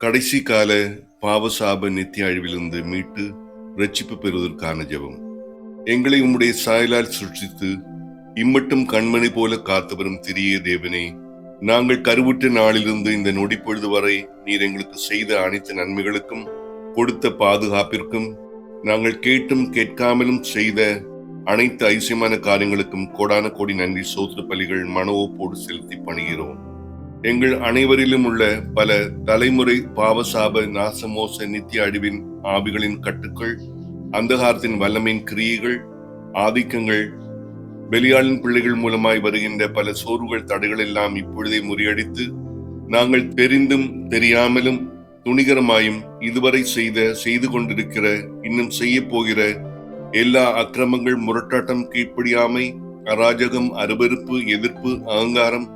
கடைசி கால பாவசாப நித்திய அழிவிலிருந்து மீட்டு ரட்சிப்பு பெறுவதற்கான ஜெபம். எங்களை உம்முடைய சாயலால் சுற்றித்து இம்மட்டும் கண்மணி போல காத்தவரும் திரிய தேவனே நாங்கள் கருவுற்ற நாளிலிருந்து இந்த நொடி பொழுது வரை நீர் எங்களுக்கு செய்த அனைத்து நன்மைகளுக்கும் கொடுத்த பாதுகாப்பிற்கும் நாங்கள் கேட்டும் கேட்காமலும் செய்த அனைத்து ஐசியமான காரியங்களுக்கும் கோடான கோடி நன்றி சோத்திர பலிகள் மனவோப்போடு செலுத்தி பணிகிறோம். எங்கள் அனைவரிலும் உள்ள பல தலைமுறை பாவசாப நாசமோச நித்திய அழிவின் ஆவிகளின் கட்டுக்கள் அந்தகாரத்தின் வல்லமையின் கிரியைகள் ஆதிக்கங்கள் வெளியாளின் பிள்ளைகள் மூலமாய் வருகின்ற பல சோர்வுகள் தடைகள் எல்லாம் இப்பொழுதே முறியடித்து நாங்கள் தெரிந்தும் தெரியாமலும் துணிகரமாயும் இதுவரை செய்த செய்து கொண்டிருக்கிற இன்னும் செய்ய போகிற எல்லா அக்கிரமங்கள் முரட்டாட்டம் கீழ்ப்படியாமை அராஜகம் அருவறுப்பு எதிர்ப்பு அகங்காரம்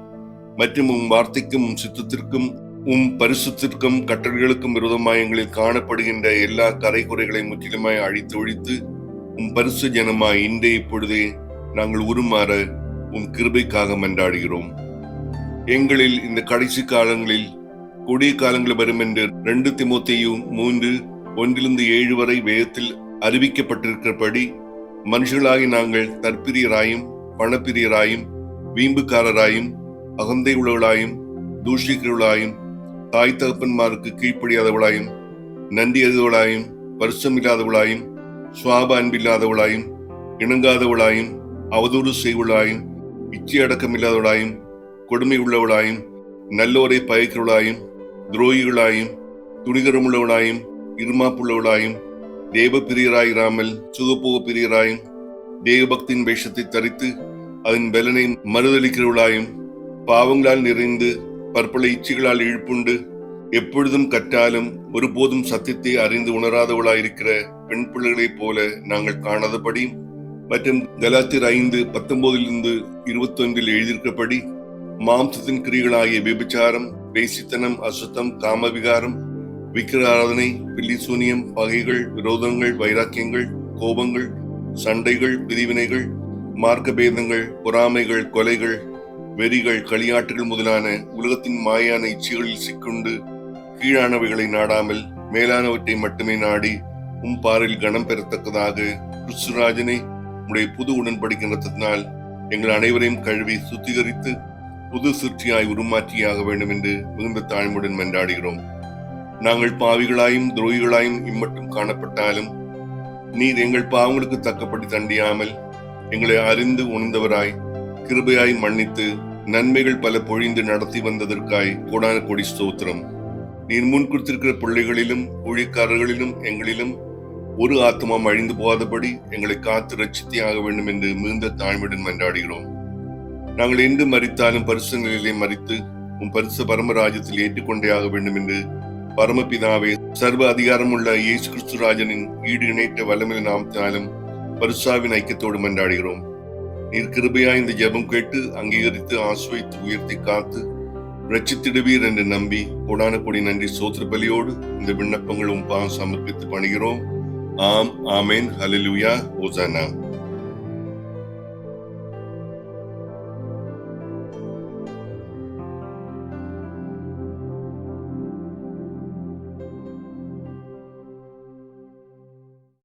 மற்றும் உம் வார்த்தைக்கும் உம் சித்தத்திற்கும் உம் பரிசுத்திற்கும் கட்டளைகளுக்கும் விரோதமாய் எங்களில் காணப்படுகின்ற எல்லா கரை குறைகளை முற்றிலுமாய் அழித்து ஒழித்து உம் பரிசு ஜனமாய் இன்றே இப்பொழுதே நாங்கள் உருமாற உம் கிருபைக்காக மன்றாடுகிறோம். எங்களில் இந்த கடைசி காலங்களில் கொடிய காலங்கள் வரும் என்று ரெண்டு திமுத்தையும் மூன்று ஒன்றிலிருந்து ஏழு வரை வேதத்தில் அறிவிக்கப்பட்டிருக்கிறபடி மனுஷர்களாகி நாங்கள் தற்பிரியராயும் பணப்பிரியராயும் வீம்புக்காரராயும் அகந்தை உள்ளவளாயும் தூஷிக்கிறவளாயும் தாய் தகப்பன்மாருக்கு கீழ்ப்படியாதவளாயும் நன்றி அறிந்தவளாயும் வருஷமில்லாதவளாயும் சுவாப அன்பில்லாதவளாயும் இணங்காதவளாயும் அவதூறு செய்வளாயும் இச்சை அடக்கமில்லாதவளாயும் கொடுமை உள்ளவளாயும் நல்லோரை பயக்கிறவளாயும் துரோகிகளாயும் துணிகரமுள்ளவளாயும் இருமாப்புள்ளவளாயும் தேவ பிரியராயிராமல் சுகப்போக பிரியராயும் தேவபக்தியின் வேஷத்தை தரித்து அதன் பலனை மறுதளிக்கிறவளாயும் பாவங்களால் நிறைந்து பற்பல இச்சைகளால் இழுப்புண்டு எப்பொழுதும் கற்றாலும் ஒருபோதும் சத்தியத்தை அறிந்து உணராதவளாயிருக்கிற பெண் பிள்ளைகளைப் போல நாங்கள் காணாதபடி மற்றும் கலாத்திர் ஐந்து பத்தொன்பதிலிருந்து இருபத்தி ஒன்றில் எழுதியிருக்கிறபடி மாம்சத்தின் கிரிகளாகிய விபச்சாரம் பேசித்தனம் அசுத்தம் காமவிகாரம் விக்கிர ஆராதனை பில்லிசூனியம் பகைகள் விரோதங்கள் வைராக்கியங்கள் கோபங்கள் சண்டைகள் பிரிவினைகள் மார்க்க பேதங்கள் பொறாமைகள் கொலைகள் வெறிகள் களியாட்டுகள் முதலான உலகத்தின் மாயான இச்சைகளில் சிக்குண்டு கீழானவைகளை நாடாமல் மேலானவற்றை மட்டுமே நாடி உம் பாரில் கனம் பெறத்தக்கதாக கிறிஸ்துராஜனை உடைய புது உடன்படிக்கின்றத்தினால் எங்கள் அனைவரையும் கழுவி சுத்திகரித்து புது சிற்சியாய் உருமாற்றியாக வேண்டும் என்று மிகுந்த தாழ்மையுடன் மன்றாடுகிறோம். நாங்கள் பாவிகளாயும் துரோகிகளாயும் இம்மட்டும் காணப்பட்டாலும் நீர் எங்கள் பாவங்களுக்கு தக்கப்படி தண்டியாமல் எங்களை அறிந்து உணர்ந்தவராய் கிருபையாய் மன்னித்து நன்மைகள் பல பொழிந்து நடத்தி வந்ததற்காய் கோடான கொடி ஸ்தோத்திரம். நீர் முன் கொடுத்திருக்கிற பிள்ளைகளிலும் ஊழியக்காரர்களிலும் எங்களிலும் ஒரு ஆத்மாம் அழிந்து போகாதபடி எங்களை காத்து ரட்சித்தியாக வேண்டும் என்று மிகுந்த தாழ்மையுடன் மன்றாடுகிறோம். நாங்கள் எங்கு மறித்தாலும் பரிசு நிலையிலே மறித்து உன் பரிசு பரமராஜ்யத்தில் ஏற்றுக்கொண்டே ஆக வேண்டும் என்று பரமபிதாவே சர்வ அதிகாரமுள்ள இயேசு கிறிஸ்துராஜனின் ஈடு இணைத்த வல்லமில் நாமத்தினாலும் பரிசாவின் ஐக்கியத்தோடு மன்றாடுகிறோம். நீர் கிருபையா இந்த ஜெபம் கேட்டு அங்கீகரித்து ஆசுவைத்து உயர்த்தி காத்து ரட்சித்திடுவீர் என்று நம்பி கொடான கொடி நன்றி சோத்திர பலியோடு இந்த விண்ணப்பங்களும் உம்பா சமர்ப்பித்து பணிகிறோம். ஆம் ஆமேன். ஹலிலுயா ஓசானா